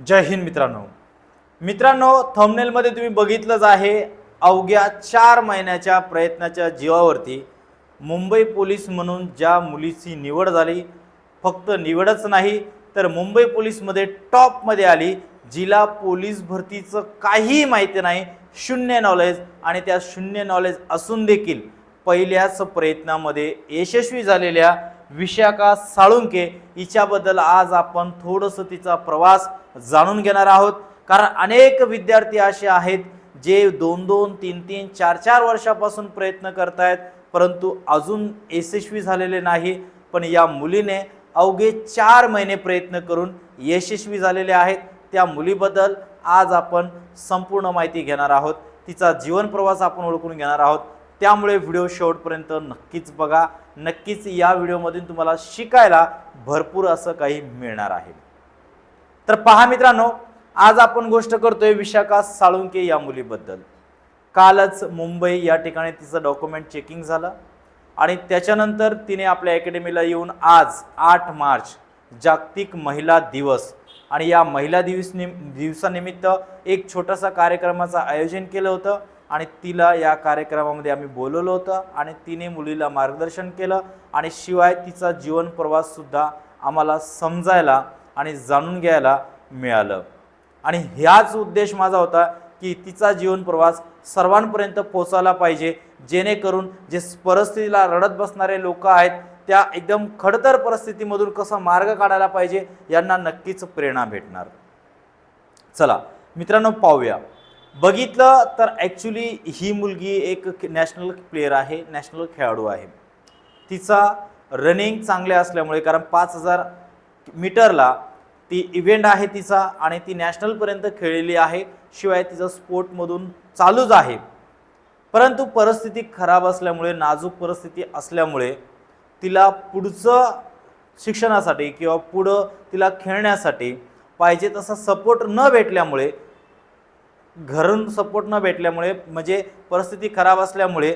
जय हिंद मित्रांनो. मित्रांनो थंबनेलमध्ये तुम्ही बघितलंच आहे अवघ्या चार महिन्याच्या प्रयत्नाच्या जीवावरती मुंबई पोलीस म्हणून ज्या मुलीची निवड झाली फक्त निवडच नाही तर मुंबई पोलीसमध्ये टॉपमध्ये आली जिला पोलीस भरतीचं काहीही माहिती नाही शून्य नॉलेज आणि त्या शून्य नॉलेज असून देखील पहिल्याच प्रयत्नामध्ये यशस्वी झालेल्या विशाखा साळुंके हिच्याबद्दल आज आपण थोडंसं तिचा प्रवास जाणून घेणार आहोत. कारण अनेक विद्यार्थी असे आहेत जे दोन दोन तीन तीन चार चार वर्षापासून प्रयत्न करतायत परंतु अजून यशस्वी झालेले नाही. पण या मुलीने अवघे चार महिने प्रयत्न करून यशस्वी झालेले आहेत. त्या मुलीबद्दल आज आपण संपूर्ण माहिती घेणार आहोत. तिचा जीवन प्रवास आपण ओळखून घेणार आहोत. त्यामुळे व्हिडिओ शेवटपर्यंत नक्कीच बघा. नक्कीच या व्हिडिओमधून तुम्हाला शिकायला भरपूर असं काही मिळणार आहे. तर पहा मित्रांनो आज आपण गोष्ट करतोय विशाखा साळुंके या मुलीबद्दल. कालच मुंबई या ठिकाणी तिचं डॉक्युमेंट चेकिंग झालं आणि त्याच्यानंतर तिने आपल्या अकॅडमीला येऊन आज आठ मार्च जागतिक महिला दिवस आणि या महिला दिवस दिवसानिमित्त एक छोटासा कार्यक्रमाचं आयोजन केलं होतं. आणि तिला या कार्यक्रमामध्ये आम्ही बोलवलं होतं आणि तिने मुलीला मार्गदर्शन केलं आणि शिवाय तिचा जीवन प्रवाससुद्धा आम्हाला समजायला आणि जाणून घ्यायला मिळालं. आणि ह्याच उद्देश माझा होता की तिचा जीवन प्रवास सर्वांपर्यंत पोचायला पाहिजे जेणेकरून जे परिस्थितीला रडत बसणारे लोक आहेत त्या एकदम खडतर परिस्थितीमधून कसा मार्ग काढायला पाहिजे यांना नक्कीच प्रेरणा भेटणार. चला मित्रांनो पाहूया. बघितलं तर ॲक्च्युली ही मुलगी एक नॅशनल प्लेअर आहे नॅशनल खेळाडू आहे. तिचा रनिंग चांगले असल्यामुळे कारण पाच हजार मीटरला ती इव्हेंट आहे तिचा आणि ती नॅशनलपर्यंत खेळलेली आहे. शिवाय तिचा स्पोर्टमधून चालूच आहे. परंतु परिस्थिती खराब असल्यामुळे नाजूक परिस्थिती असल्यामुळे तिला पुढचं शिक्षणासाठी किंवा पुढं तिला खेळण्यासाठी पाहिजे तसा सपोर्ट न भेटल्यामुळे घरून सपोर्ट न भेटल्यामुळे म्हणजे परिस्थिती खराब असल्यामुळे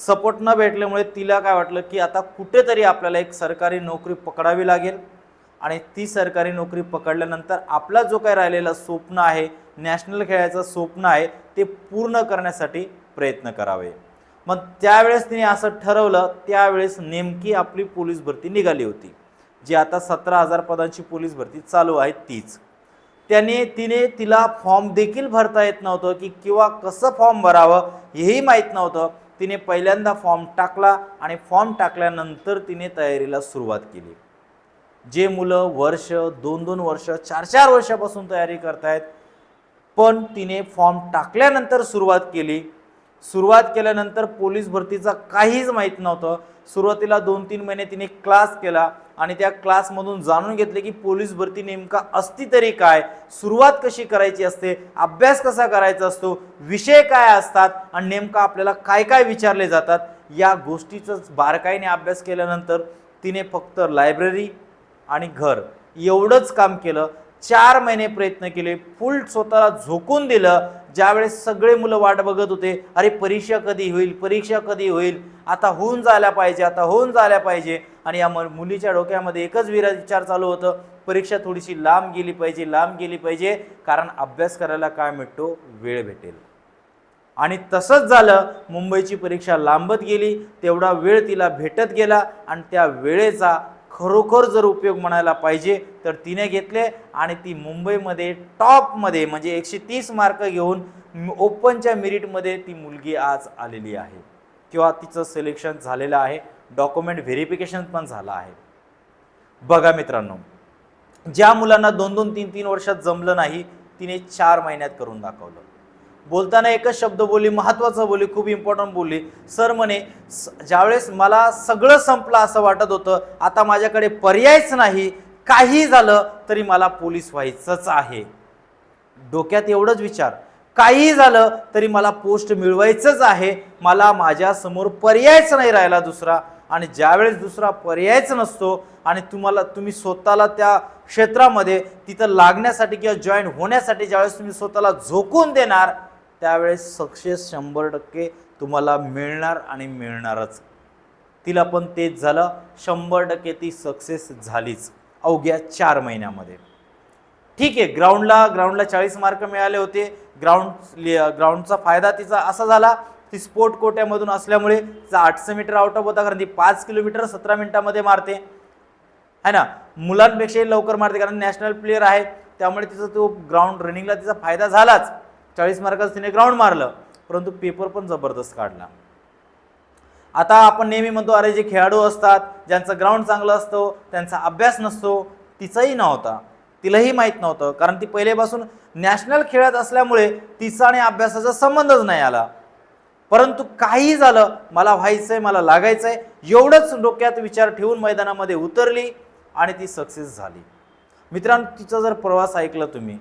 सपोर्ट न भेटल्यामुळे तिला काय वाटलं की आता कुठेतरी आपल्याला एक सरकारी नोकरी पकडावी लागेल. आणि ती सरकारी नोकरी पकडल्यानंतर आपला जो काही राहिलेला स्वप्न आहे नॅशनल खेळायचं स्वप्न आहे ते पूर्ण करण्यासाठी प्रयत्न करावे. मग त्यावेळेस तिने असं ठरवलं त्यावेळेस नेमकी आपली पोलीस भरती निघाली होती. जी आता सतरा हजार पदांची पोलीस भरती चालू आहे तीच. त्याने तिने तिला फॉर्म देखील भरता येत नव्हतं की किंवा कसं फॉर्म भरावं हेही माहीत नव्हतं. तिने पहिल्यांदा फॉर्म टाकला आणि फॉर्म टाकल्यानंतर तिने तयारीला सुरुवात केली. जे मुलं वर्ष दोन दोन वर्ष चार चार वर्षापासून तयारी करतायत पण तिने फॉर्म टाकल्यानंतर सुरुवात केली. सुरुवात केल्यानंतर पोलीस भरतीचा काहीच माहीत नव्हतं. सुरुवातीला दोन तीन महिने तिने क्लास केला आणि त्या क्लासमधून जाणून घेतले की पोलीस भरती नेमका असती तरी काय सुरुवात कशी करायची असते अभ्यास कसा करायचा असतो विषय काय असतात आणि नेमका आपल्याला काय काय विचारले जातात या गोष्टीचाच बारकाईने अभ्यास केल्यानंतर तिने फक्त लायब्ररी आणि घर एवढंच काम केलं. चार महिने प्रयत्न केले फुल स्वतःला झोकून दिलं ज्यावेळेस सगळे मुलं वाट बघत होते अरे परीक्षा कधी होईल परीक्षा कधी होईल? आता होऊन जायला पाहिजे आता होऊन जायला पाहिजे. आणि या मुलीच्या डोक्यामध्ये एकच विरा विचार चालू होतं परीक्षा थोडीशी लांब गेली पाहिजे लांब गेली पाहिजे. कारण अभ्यास करायला काय मिळतो? वेळ भेटेल. आणि तसंच झालं मुंबईची परीक्षा लांबत गेली तेवढा वेळ तिला भेटत गेला. आणि त्या वेळेचा खरोखर जर उपयोग म्हणायला पाहिजे तर तिने घेतले आणि ती मुंबईमध्ये टॉपमध्ये म्हणजे एकशे तीस मार्क घेऊन ओपनच्या मेरिटमध्ये ती मुलगी आज आलेली आहे. किंवा तिचं सिलेक्शन झालेलं आहे. डॉक्युमेंट व्हेरिफिकेशन पण झालं आहे. बघा मित्रांनो ज्या मुलांना दोन दोन तीन तीन वर्षात जमलं नाही तिने चार महिन्यात करून दाखवलं. बोलताना एकच शब्द बोलली महत्त्वाचं बोलली खूप इम्पॉर्टंट बोलली. सर म्हणे स- ज्यावेळेस मला सगळं संपलं असं वाटत होतं आता माझ्याकडे पर्यायच नाही. काही झालं तरी मला पोलीस व्हायचंच आहे. डोक्यात एवढंच विचार. काही झालं तरी मला पोस्ट मिळवायचंच आहे. मला माझ्यासमोर पर्यायच नाही राहिला दुसरा. आणि ज्यावेळेस दुसरा पर्यायच नसतो आणि तुम्हाला तुम्ही स्वतःला त्या क्षेत्रामध्ये तिथं लागण्यासाठी किंवा जॉईन होण्यासाठी ज्यावेळेस तुम्ही स्वतःला झोकून देणार त्यावेळेस सक्सेस शंभर टक्के तुम्हाला मिळणार आणि मिळणारच. तिला पण तेच झालं. शंभर टक्के ती सक्सेस झालीच. अवघ्या चार महिन्यामध्ये. ठीक आहे ग्राउंडला ग्राउंडला चाळीस मार्क मिळाले होते. ग्राउंड ग्राउंडचा फायदा तिचा असा झाला ती स्पोर्ट कोट्यामधून असल्यामुळे तिचा आठशे मीटर आउट ऑफ होता कारण ती पाच किलोमीटर सतरा मिनिटामध्ये मारते. है ना? मुलांपेक्षाही लवकर मारते कारण नॅशनल प्लेअर आहे. त्यामुळे तिचा तो ग्राउंड रनिंगला तिचा फायदा झालाच. चाळीस मार्काचं तिने ग्राउंड मारलं परंतु पेपर पण जबरदस्त काढला. आता आपण नेहमी म्हणतो अरे जे खेळाडू असतात ज्यांचं ग्राउंड चांगलं असतं त्यांचा अभ्यास नसतो तिचाही नव्हता. तिलाही माहीत नव्हतं कारण ती पहिलेपासून नॅशनल खेळत असल्यामुळे तिचा आणि अभ्यासाचा संबंधच नाही आला. परंतु काही झालं मला व्हायचं आहे मला लागायचं आहे एवढंच डोक्यात विचार ठेवून मैदानामध्ये उतरली आणि ती सक्सेस झाली. मित्रांनो तिचा जर प्रवास ऐकला तुम्ही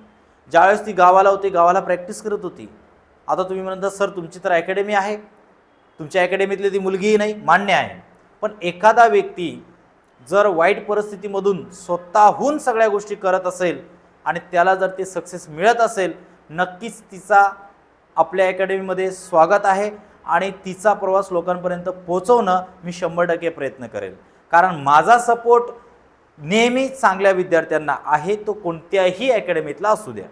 ज्यावेळेस ती गावाला होती गावाला प्रॅक्टिस करत होती. आता तुम्ही म्हणता सर तुमची तर अकॅडमी आहे. तुमच्या अकॅडमीतली ती मुलगीही नाही मान्य आहे. पण एखादा व्यक्ती जर वाईट परिस्थितीमधून स्वतःहून सगळ्या गोष्टी करत असेल आणि त्याला जर ते सक्सेस मिळत असेल नक्कीच तिचा आपल्या अकॅडमीमध्ये स्वागत आहे आणि तिचा प्रवास लोकांपर्यंत पोचवणं मी शंभर टक्के प्रयत्न करेल. कारण माझा सपोर्ट नेहमी चांगल्या विद्यार्थ्यांना आहे तो कोणत्याही अकॅडमीतला असू द्या.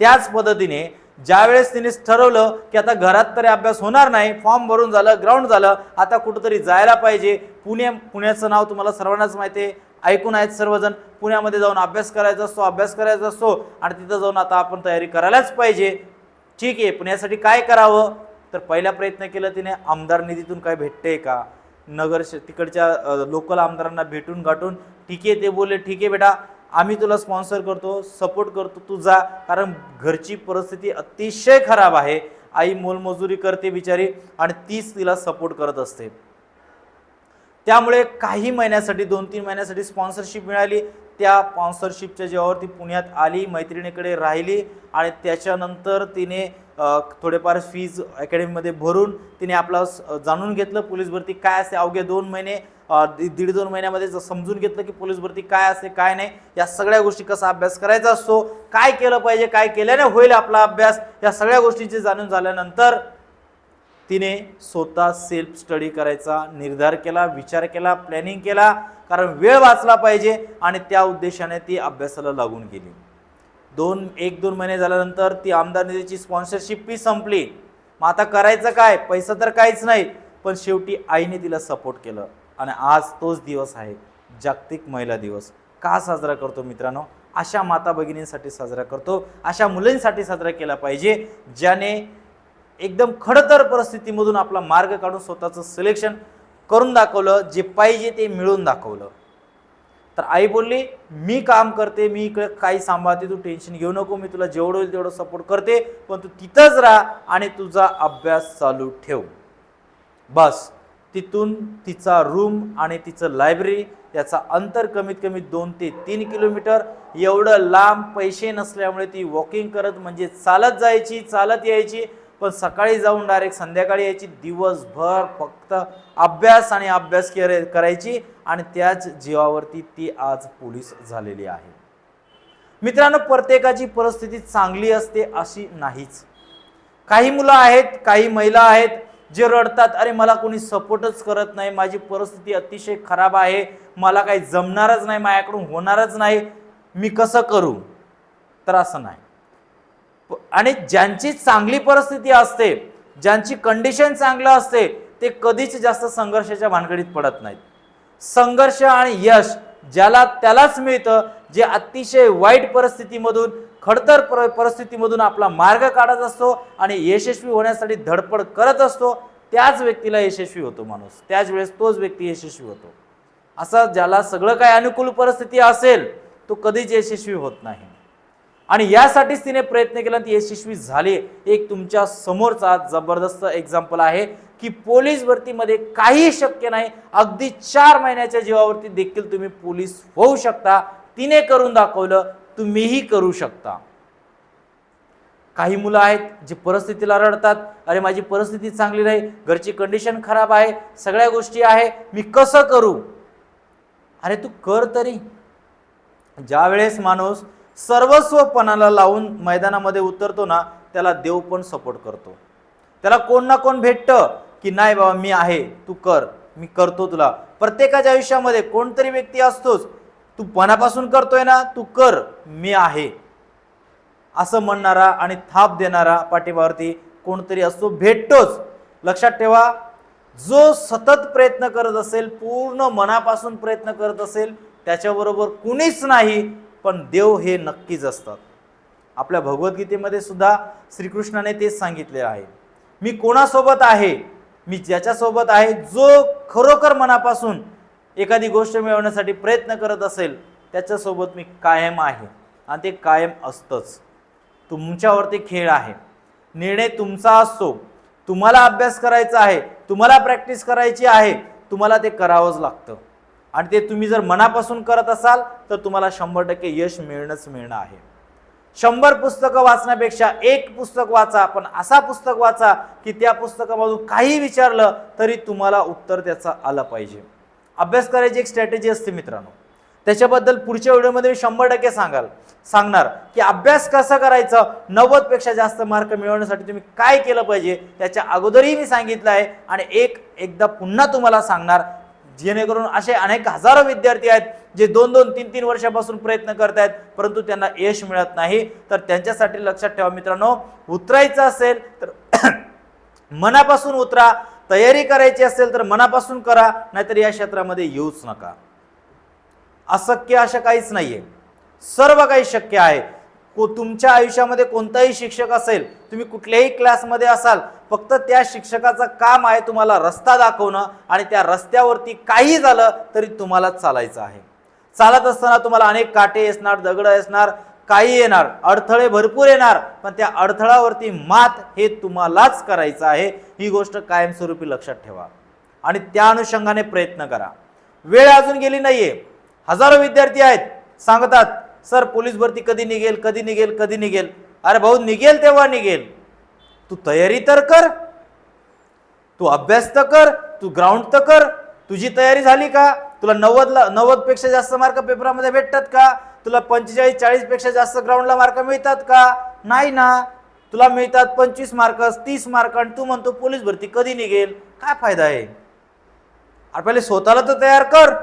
त्याच पद्धतीने ज्यावेळेस तिने ठरवलं की आता घरात तरी अभ्यास होणार नाही फॉर्म भरून झालं ग्राउंड झालं आता कुठंतरी जायला पाहिजे. पुणे पुण्याचं नाव तुम्हाला सर्वांनाच माहिती आहे. ऐकून आहेत सर्वजण. पुण्यामध्ये जाऊन अभ्यास करायचा असतो अभ्यास करायचा असतो आणि तिथं जाऊन आता आपण तयारी करायलाच पाहिजे. ठीक आहे पुण्यासाठी काय करावं? तर पहिला प्रयत्न केला तिने आमदार निधीतून काय भेटते का? नगर तिकडच्या लोकल आमदारांना भेटून गाठून ठीक आहे ते बोलले ठीक आहे बेटा आम्ही तुला स्पॉन्सर करतो सपोर्ट करतो तू जा. कारण घरची परिस्थिती अतिशय खराब आहे. आई मोलमजुरी करते बिचारी आणि तीच तिला सपोर्ट करत असते. त्यामुळे काही महिन्यासाठी दोन तीन महिन्यासाठी स्पॉन्सरशिप मिळाली. त्या स्पॉन्सरशिपच्या जेव्हावरती पुण्यात आली मैत्रिणीकडे राहिली आणि त्याच्यानंतर तिने थोडेफार फीज अकॅडमीमध्ये भरून तिने आपला जाणून घेतलं पोलीस भरती काय असते अवघे दोन महिने दीड दोन महिन्यामध्ये जर समजून घेतलं की पोलीस भरती काय असते काय नाही. या सगळ्या गोष्टी कसा अभ्यास करायचा असतो काय केलं पाहिजे काय केल्याने होईल आपला अभ्यास या सगळ्या गोष्टींची जाणून झाल्यानंतर तिने स्वतः सेल्फ स्टडी करायचा निर्धार केला विचार केला प्लॅनिंग केला कारण वेळ वाचला पाहिजे आणि त्या उद्देशाने ती अभ्यासाला लागून गेली. दोन एक दोन महिने झाल्यानंतर ती आमदार निधीची स्पॉन्सरशिप फी संपली. मग आता करायचं काय? पैसा तर काहीच नाही पण शेवटी आईने तिला सपोर्ट केलं. आणि आज तोच दिवस आहे जागतिक महिला दिवस. का साजरा करतो मित्रांनो? अशा माता भगिनींसाठी साजरा करतो अशा मुलींसाठी साजरा केला पाहिजे ज्याने एकदम खडतर परिस्थितीमधून आपला मार्ग काढून स्वतःचं सिलेक्शन करून दाखवलं जे पाहिजे ते मिळून दाखवलं. तर आई बोलली मी काम करते मी इकडे काही सांभाळते तू टेन्शन घेऊ नको मी तुला जेवढं होईल तेवढं सपोर्ट करते पण तू तिथंच राहा आणि तुझा अभ्यास चालू ठेव. बस. तिथून तिचा रूम आणि तिचं लायब्ररी याचा अंतर कमीत कमी दोन ते तीन किलोमीटर एवढं लांब पैसे नसल्यामुळे ती वॉकिंग करत म्हणजे चालत जायची चालत यायची पण सकाळी जाऊन डायरेक्ट संध्याकाळी यायची. दिवसभर फक्त अभ्यास आणि अभ्यास करायची. आणि त्याच जीवावरती ती आज पोलीस झालेली आहे. मित्रांनो प्रत्येकाची परिस्थिती चांगली असते अशी नाहीच. काही मुलं आहेत काही महिला आहेत जे रडतात अरे मला कोणी सपोर्टच करत नाही माझी परिस्थिती अतिशय खराब आहे मला काही जमणारच नाही माझ्याकडून होणारच नाही मी कसं करू? तर असं नाही. प- आणि ज्यांची चांगली परिस्थिती असते ज्यांची कंडिशन चांगलं असते ते कधीच जास्त संघर्षाच्या भानगडीत पडत नाहीत. संघर्ष आणि यश ज्याला त्यालाच मिळतं जे अतिशय वाईट परिस्थितीमधून खडतर पर परिस्थितीमधून आपला मार्ग काढत असतो आणि यशस्वी होण्यासाठी धडपड करत असतो त्याच व्यक्तीला यशस्वी होतो माणूस. त्याच वेळेस तोच व्यक्ती यशस्वी होतो. असा ज्याला सगळं काही अनुकूल परिस्थिती असेल तो कधीच यशस्वी होत नाही. आणि यासाठीच तिने प्रयत्न केला आणि ती यशस्वी झाली. एक तुमच्या समोरचा जबरदस्त एक्झाम्पल आहे. की पोलीस भरतीमध्ये काही शक्य नाही. अगदी चार महिन्याच्या जीवावरती देखील तुम्ही पोलीस होऊ शकता. तिने करून दाखवलं तुम्हीही करू शकता. काही मुलं आहेत जे परिस्थितीला रडतात. अरे माझी परिस्थिती चांगली नाही. घरची कंडिशन खराब आहे. सगळ्या गोष्टी आहे. मी कसं करू? अरे तू कर तरी. ज्यावेळेस माणूस सर्वस्वपणाला लावून मैदानामध्ये उतरतो ना त्याला देव पण सपोर्ट करतो. त्याला कोण ना कोण भेटतं. की नाही बाबा मी आहे तू कर मी करतो तुला. प्रत्येकाच्या आयुष्यामध्ये कोणतरी व्यक्ती असतोच तू मनापासून करतोय ना तू कर मी आहे. असं म्हणणारा आणि थाप देणारा पाठीबावरती कोणतरी असतो भेटतोच. लक्षात ठेवा जो सतत प्रयत्न करत असेल पूर्ण मनापासून प्रयत्न करत असेल त्याच्याबरोबर कुणीच नाही पण देव हे नक्कीच असतात. आपल्या भगवद्गीतेमध्ये सुद्धा श्रीकृष्णाने तेच सांगितले आहे. मी कोणासोबत आहे? मी ज्याच्यासोबत आहे जो खरोखर मनापासून एखादी गोष्ट मिळवण्यासाठी प्रयत्न करत असेल त्याच्यासोबत मी कायम आहे. आणि ते कायम असतंच. तुमच्यावरती खेळ आहे. निर्णय तुमचा असतो. तुम्हाला अभ्यास करायचा आहे तुम्हाला प्रॅक्टिस करायची आहे तुम्हाला ते करावंच लागतं. आणि ते तुम्ही जर मनापासून करत असाल तर तुम्हाला शंभर टक्के यश मिळणंच मिळणं आहे. शंभर पुस्तकं वाचण्यापेक्षा एक पुस्तक वाचा पण असा पुस्तक वाचा की त्या पुस्तकामधून काही विचारलं तरी तुम्हाला उत्तर त्याचं आलं पाहिजे. अभ्यास करायची एक स्ट्रॅटेजी असते मित्रांनो. त्याच्याबद्दल पुढच्या व्हिडिओमध्ये मी शंभर टक्के सांगाल. सांगणार की अभ्यास कसा करायचा नव्वदपेक्षा जास्त मार्क मिळवण्यासाठी तुम्ही काय केलं पाहिजे त्याच्या अगोदरही मी सांगितलं आहे आणि एक एकदा पुन्हा तुम्हाला सांगणार जेणेकरून असे अनेक हजारो विद्यार्थी आहेत जे दोन दोन तीन तीन वर्षापासून प्रयत्न करत आहेत परंतु त्यांना यश मिळत नाही. तर त्यांच्यासाठी लक्षात ठेवा मित्रांनो उतरायचं असेल तर मनापासून उतरा तयारी करायची असेल तर मनापासून करा नाहीतर या क्षेत्रामध्ये येऊच नका. अशक्य असं काहीच नाहीये. सर्व काही शक्य आहे. को तुमच्या आयुष्यामध्ये कोणताही शिक्षक असेल तुम्ही कुठल्याही क्लासमध्ये असाल फक्त त्या शिक्षकाचं काम आहे तुम्हाला रस्ता दाखवणं आणि त्या रस्त्यावरती काही झालं तरी तुम्हाला चालायचं आहे. चालत असताना तुम्हाला अनेक काटे असणार दगड असणार काही येणार अडथळे भरपूर येणार पण त्या अडथळावरती मात हे तुम्हालाच करायचं आहे. ही गोष्ट कायमस्वरूपी लक्षात ठेवा. आणि त्या अनुषंगाने प्रयत्न करा. वेळ अजून गेली नाहीये. हजारो विद्यार्थी आहेत. सांगतात सर पोलीस भरती कधी निघेल कधी निघेल कधी निघेल? अरे भाऊ निघेल तेव्हा निघेल. तू तयारी तर कर. तू अभ्यास तर कर. तू ग्राउंड तर कर. तुझी तयारी झाली का? तुला नव्वदला नव्वदपेक्षा जास्त मार्क पेपरामध्ये भेटतात का? तुला पंचेचाळीस चाळीसपेक्षा जास्त ग्राउंडला मार्क मिळतात का? नाही ना. तुला मिळतात पंचवीस मार्क तीस मार्क आणि तू म्हणतो पोलीस भरती कधी निघेल? काय फायदा आहे? अरे पहिले स्वतःला तर तयार कर.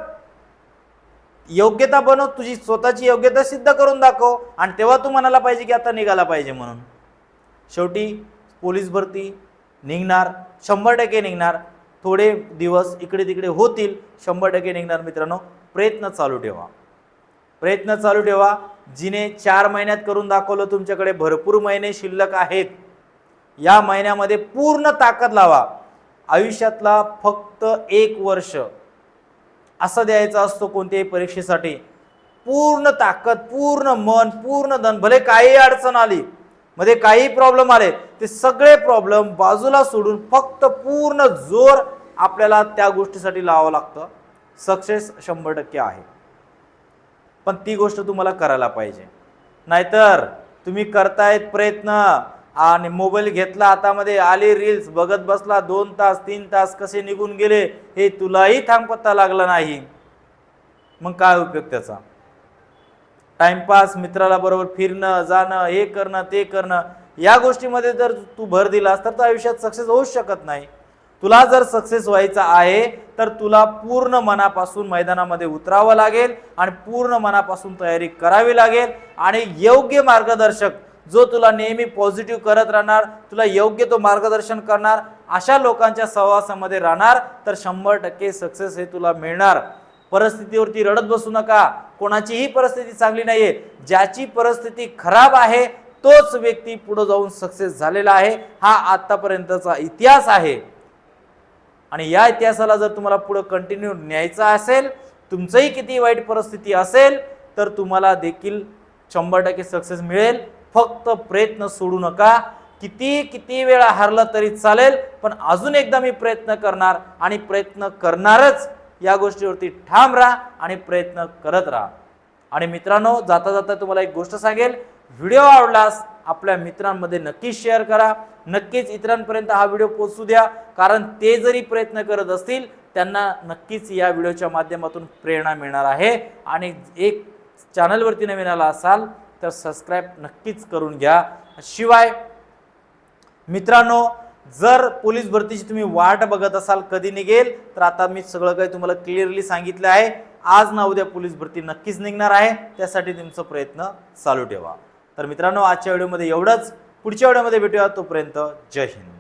योग्यता बनव तुझी स्वतःची योग्यता सिद्ध करून दाखव आणि तेव्हा तू म्हणायला पाहिजे की आता निघाला पाहिजे म्हणून. शेवटी पोलीस भरती निघणार शंभर टक्के निघणार. थोडे दिवस इकडे तिकडे होतील. शंभर टक्के निघणार मित्रांनो. प्रयत्न चालू ठेवा. प्रयत्न चालू ठेवा. जिने चार महिन्यात करून दाखवलं तुमच्याकडे भरपूर महिने शिल्लक आहेत. या महिन्यामध्ये पूर्ण ताकद लावा. आयुष्यातला फक्त एक वर्ष असं द्यायचा असतो कोणत्याही परीक्षेसाठी. पूर्ण ताकद पूर्ण मन पूर्ण धन भले काही अडचण आली मध्ये काही प्रॉब्लेम आले ते सगळे प्रॉब्लेम बाजूला सोडून फक्त पूर्ण जोर आपल्याला त्या गोष्टीसाठी लावावं लागतं. सक्सेस शंभर टक्के आहे. पण ती गोष्ट तुम्हाला करायला पाहिजे. नाहीतर तुम्ही करतायत प्रयत्न आणि मोबाईल घेतला हातामध्ये आले रील्स बघत बसला दोन तास तीन तास कसे निघून गेले हे तुलाही थांबपत्ता लागला नाही. मग काय उपयोग त्याचा? टाइमपास मित्राला बरोबर फिरणं जाणं हे करणं ते करणं या गोष्टीमध्ये जर तू भर दिलास तर तो आयुष्यात सक्सेस होऊच शकत नाही. तुला जर सक्सेस व्हायचा आहे तर तुला पूर्ण मनापासून मैदानामध्ये उतरावं लागेल आणि पूर्ण मनापासून तयारी करावी लागेल. आणि योग्य मार्गदर्शक जो तुला नेहमी पॉझिटिव्ह करत राहणार तुला योग्य तो मार्गदर्शन करणार अशा लोकांच्या सहवासामध्ये राहणार तर शंभर टक्के सक्सेस हे तुला मिळणार. परिस्थितीवरती रडत बसू नका. कोणाचीही परिस्थिती चांगली नाहीये. ज्याची परिस्थिती खराब आहे तोच व्यक्ती पुढे जाऊन सक्सेस झालेला आहे. हा आतापर्यंतचा इतिहास आहे. आणि या इतिहासाला जर तुम्हाला पुढं कंटिन्यू न्यायचा असेल तुमचंही किती वाईट परिस्थिती असेल तर तुम्हाला देखील शंभर टक्के सक्सेस मिळेल. फक्त प्रयत्न सोडू नका. किती किती वेळा हरलं तरी चालेल पण अजून एकदा मी प्रयत्न करणार आणि प्रयत्न करणारच या गोष्टीवरती ठाम राहा आणि प्रयत्न करत राहा. आणि मित्रांनो जाता जाता तुम्हाला एक गोष्ट सांगेल. व्हिडिओ आवडलास आपल्या मित्रांमध्ये नक्कीच शेअर करा. नक्कीच इतरांपर्यंत हा व्हिडिओ पोचू द्या. कारण ते जरी प्रयत्न करत असतील त्यांना नक्कीच या व्हिडिओच्या माध्यमातून प्रेरणा मिळणार आहे. आणि एक चॅनलवरती नवीन आला असाल तर सबस्क्राईब नक्कीच करून घ्या. शिवाय मित्रांनो जर पोलीस भरतीची तुम्ही वाट बघत असाल कधी निघेल तर आता मी सगळं काही तुम्हाला क्लिअरली सांगितलं आहे. आज ना उद्या पोलीस भरती नक्कीच निघणार आहे. त्यासाठी तुमचा प्रयत्न चालू ठेवा. तर मित्रांनो आजच्या व्हिडिओमध्ये एवढंच. पुढच्या व्हिडिओमध्ये भेटूया तोपर्यंत जय हिंद.